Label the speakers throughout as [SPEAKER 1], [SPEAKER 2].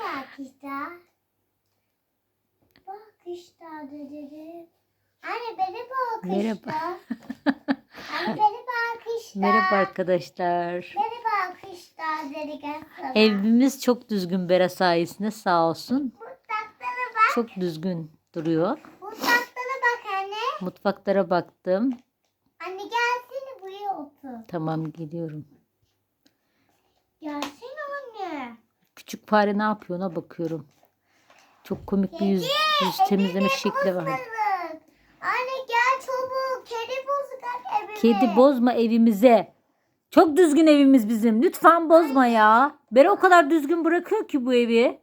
[SPEAKER 1] bak işte. Bak işte dedi. Anne beni bak
[SPEAKER 2] Merhaba.
[SPEAKER 1] işte. Anne beni bak işte.
[SPEAKER 2] Merhaba arkadaşlar.
[SPEAKER 1] Beni bak işte dedi.
[SPEAKER 2] Evimiz çok düzgün Bera sayesinde sağ olsun.
[SPEAKER 1] Mutfaklara bak.
[SPEAKER 2] Çok düzgün duruyor.
[SPEAKER 1] Mutfaklara bak anne.
[SPEAKER 2] Mutfaklara baktım.
[SPEAKER 1] Anne gelsene buraya otur.
[SPEAKER 2] Tamam geliyorum.
[SPEAKER 1] Anne.
[SPEAKER 2] Küçük fare ne yapıyor ona bakıyorum. Çok komik bir yüz, yüz temizleme şekli var.
[SPEAKER 1] Anne gel çabuk. Kedi bozuk evimi.
[SPEAKER 2] Kedi bozma evimize. Çok düzgün evimiz bizim. Lütfen bozma ya. Bera o kadar düzgün bırakıyor ki bu evi.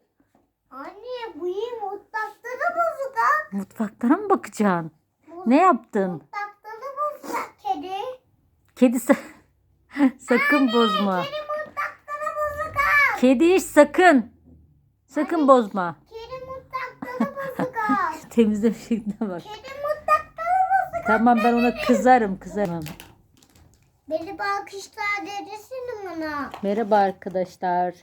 [SPEAKER 1] Anne bu iyi mutfakta da ha.
[SPEAKER 2] Mutfaklara mı bakacaksın? Ne yaptın?
[SPEAKER 1] Mutfakta da bozuk kedi.
[SPEAKER 2] Kedi sa- sakın bozma.
[SPEAKER 1] Kedi mutfakta da bozuk ha.
[SPEAKER 2] Kedi sakın. Sakın bozma.
[SPEAKER 1] Kedi mutfakta bozuk.
[SPEAKER 2] Temizleme şekline bak.
[SPEAKER 1] Kedi mutfakta bozuk.
[SPEAKER 2] Tamam ben ona kızarım kızarım.
[SPEAKER 1] Beni bakışlar dedesene bana.
[SPEAKER 2] Merhaba arkadaşlar.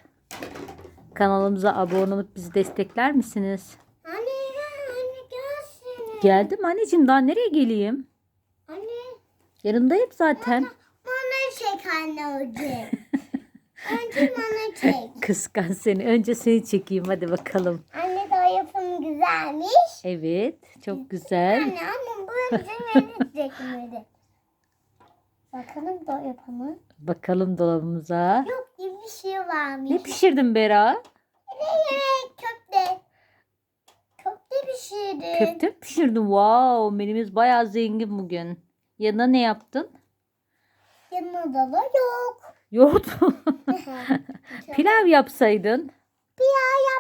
[SPEAKER 2] Kanalımıza abone olup bizi destekler misiniz?
[SPEAKER 1] Anne anne gelsene.
[SPEAKER 2] Geldim anneciğim daha nereye geleyim?
[SPEAKER 1] Anne
[SPEAKER 2] Yanındayım zaten.
[SPEAKER 1] bana çek anne önce. Önce bana çek.
[SPEAKER 2] Kıskan seni. Önce seni çekeyim hadi bakalım.
[SPEAKER 1] Anne de o yapım güzelmiş.
[SPEAKER 2] Evet çok güzel.
[SPEAKER 1] Anne ama bu önce beni çekmedi. Bakalım da o yapımı.
[SPEAKER 2] Bakalım dolabımıza.
[SPEAKER 1] Yok gibi bir şey varmış.
[SPEAKER 2] Ne pişirdin Bera?
[SPEAKER 1] Ne yemek köfte. Köfte pişirdim.
[SPEAKER 2] Köfte mi pişirdin? Wow menümüz bayağı zengin bugün. Yanına ne yaptın?
[SPEAKER 1] Yanında da yok.
[SPEAKER 2] Yoğurt mu? Pilav yapsaydın.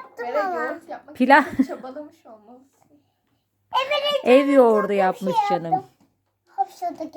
[SPEAKER 1] Yaptım
[SPEAKER 3] Bera
[SPEAKER 1] ama.
[SPEAKER 3] yoğurt yapmak
[SPEAKER 2] Pilav.
[SPEAKER 3] için çabalamış olmalısın.
[SPEAKER 2] Ev yoğurdu yapmış canım.
[SPEAKER 1] Hapşırdık